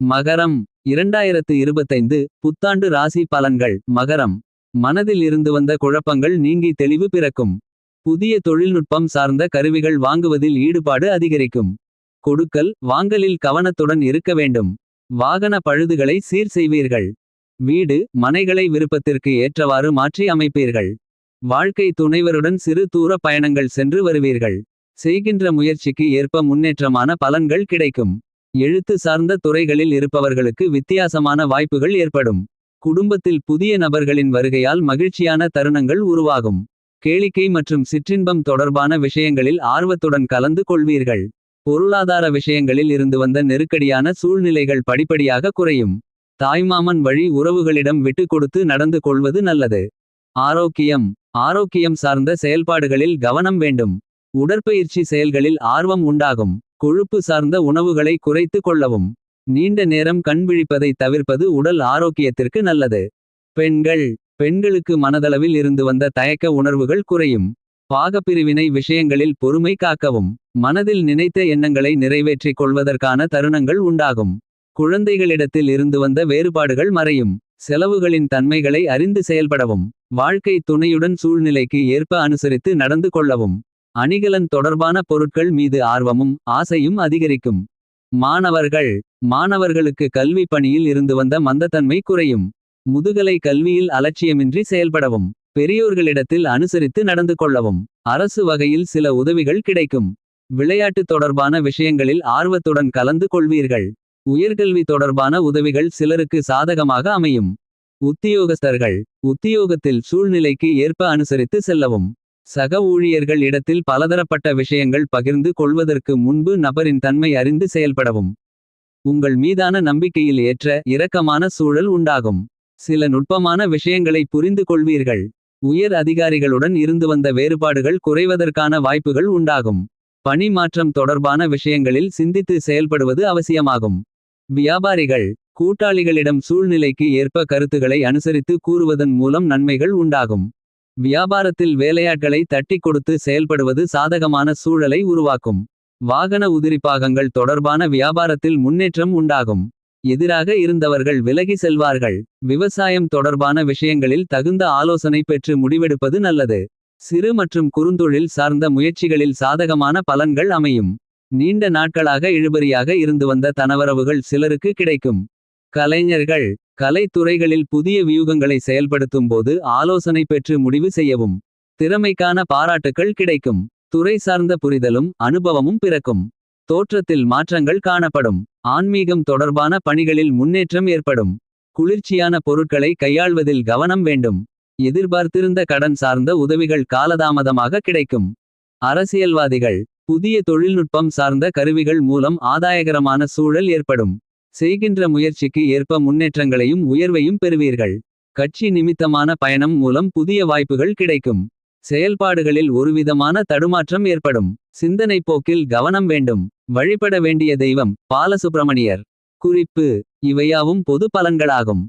மகரம் இரண்டாயிரத்து இருபத்தைந்து புத்தாண்டு ராசி பலன்கள். மகரம். மனதில் இருந்து வந்த குழப்பங்கள் நீங்கி தெளிவு பிறக்கும். புதிய தொழில்நுட்பம் சார்ந்த கருவிகள் வாங்குவதில் ஈடுபாடு அதிகரிக்கும். கொடுக்கல் வாங்கலில் கவனத்துடன் இருக்க வேண்டும். வாகன பழுதுகளை சீர் செய்வீர்கள். வீடு மனைகளை விருப்பத்திற்கு ஏற்றவாறு மாற்றி அமைப்பீர்கள். வாழ்க்கை துணைவருடன் சிறு தூர பயணங்கள் சென்று வருவீர்கள். செய்கின்ற முயற்சிக்கு ஏற்ப முன்னேற்றமான பலன்கள் கிடைக்கும். எழுத்து சார்ந்த துறைகளில் இருப்பவர்களுக்கு வித்தியாசமான வாய்ப்புகள் ஏற்படும். குடும்பத்தில் புதிய நபர்களின் வருகையால் மகிழ்ச்சியான தருணங்கள் உருவாகும். கேளிக்கை மற்றும் சிற்றின்பம் தொடர்பான விஷயங்களில் ஆர்வத்துடன் கலந்து கொள்வீர்கள். பொருளாதார விஷயங்களில் இருந்து வந்த நெருக்கடியான சூழ்நிலைகள் படிப்படியாக குறையும். தாய்மாமன் வழி உறவுகளிடம் விட்டு கொடுத்து நடந்து கொள்வது நல்லது. ஆரோக்கியம். ஆரோக்கியம் சார்ந்த செயல்பாடுகளில் கவனம் வேண்டும். உடற்பயிற்சி செயல்களில் ஆர்வம் உண்டாகும். கொழுப்பு சார்ந்த உணவுகளை குறைத்து கொள்ளவும். நீண்ட நேரம் கண் விழிப்பதை தவிர்ப்பது உடல் ஆரோக்கியத்திற்கு நல்லது. பெண்கள் பெண்களுக்கு மனதளவில் இருந்து வந்த தயக்க உணர்வுகள் குறையும். பாகப்பிரிவினை விஷயங்களில் பொறுமை காக்கவும். மனதில் நினைத்த எண்ணங்களை நிறைவேற்றிக் கொள்வதற்கான தருணங்கள் உண்டாகும். குழந்தைகளிடத்தில் இருந்து வந்த வேறுபாடுகள் மறையும். செலவுகளின் தன்மைகளை அறிந்து செயல்படவும். வாழ்க்கை துணையுடன் சூழ்நிலைக்கு ஏற்ப அனுசரித்து நடந்து கொள்ளவும். அணிகலன் தொடர்பான பொருட்கள் மீது ஆர்வமும் ஆசையும் அதிகரிக்கும். மாணவர்கள் மாணவர்களுக்கு கல்வி பணியில் இருந்து வந்த மந்தத்தன்மை குறையும். முதுகலை கல்வியில் அலட்சியமின்றி செயல்படவும் பெரியோர்களிடத்தில் அனுசரித்து நடந்து கொள்ளவும் அரசு வகையில் சில உதவிகள் கிடைக்கும். விளையாட்டு தொடர்பான விஷயங்களில் ஆர்வத்துடன் கலந்து கொள்வீர்கள். உயர்கல்வி தொடர்பான உதவிகள் சிலருக்கு சாதகமாக அமையும். உத்தியோகஸ்தர்கள் உத்தியோகத்தில் சூழ்நிலைக்கு ஏற்ப அனுசரித்து செல்லவும். சக ஊழியர்கள் இடத்தில் பலதரப்பட்ட விஷயங்கள் பகிர்ந்து கொள்வதற்கு முன்பு நபரின் தன்மை அறிந்து செயல்படவும். உங்கள் மீதான நம்பிக்கையில் ஏற்ற இரக்கமான சூழல் உண்டாகும். சில நுட்பமான விஷயங்களை புரிந்து கொள்வீர்கள். உயர் அதிகாரிகளுடன் இருந்து வந்த வேறுபாடுகள் குறைவதற்கான வாய்ப்புகள் உண்டாகும். பணி மாற்றம் தொடர்பான விஷயங்களில் சிந்தித்து செயல்படுவது அவசியமாகும். வியாபாரிகள் கூட்டாளிகளிடம் சூழ்நிலைக்கு ஏற்ப கருத்துக்களை அனுசரித்து கூறுவதன் மூலம் நன்மைகள் உண்டாகும். வியாபாரத்தில் வேலையாட்களை தட்டிக் கொடுத்து செயல்படுவது சாதகமான சூழலை உருவாக்கும். வாகன உதிரிப்பாகங்கள் தொடர்பான வியாபாரத்தில் முன்னேற்றம் உண்டாகும். எதிராக இருந்தவர்கள் விலகி செல்வார்கள். விவசாயம் தொடர்பான விஷயங்களில் தகுந்த ஆலோசனை பெற்று முடிவெடுப்பது நல்லது. சிறு மற்றும் குறுந்தொழில் சார்ந்த முயற்சிகளில் சாதகமான பலன்கள் அமையும். நீண்ட நாட்களாக இழுபறியாக இருந்து வந்த தனவரவுகள் சிலருக்கு கிடைக்கும். கலைஞர்கள் கலைத்துறைகளில் புதிய வியூகங்களை செயல்படுத்தும் போது ஆலோசனை பெற்று முடிவு செய்யவும் திறமைக்கான பாராட்டுக்கள் கிடைக்கும் துறை சார்ந்த புரிதலும் அனுபவமும் பிறக்கும். தோற்றத்தில் மாற்றங்கள் காணப்படும் ஆன்மீகம் தொடர்பான பணிகளில் முன்னேற்றம் ஏற்படும். குளிர்ச்சியான பொருட்களை கையாள்வதில் கவனம் வேண்டும். எதிர்பார்த்திருந்த கடன் சார்ந்த உதவிகள் காலதாமதமாக கிடைக்கும். அரசியல்வாதிகள் புதிய தொழில்நுட்பம் சார்ந்த கருவிகள் மூலம் ஆதாயகரமான சூழல் ஏற்படும். செய்கின்ற முயற்சிக்கு ஏற்ப முன்னேற்றங்களையும் உயர்வையும் பெறுவீர்கள். கட்சி நிமித்தமான பயணம் மூலம் புதிய வாய்ப்புகள் கிடைக்கும். செயல்பாடுகளில் ஒருவிதமான தடுமாற்றம் ஏற்படும். சிந்தனை போக்கில் கவனம் வேண்டும். வழிபட வேண்டிய தெய்வம் பாலசுப்பிரமணியர் குறிப்பு இவையாவும் பொது பலன்களாகும்.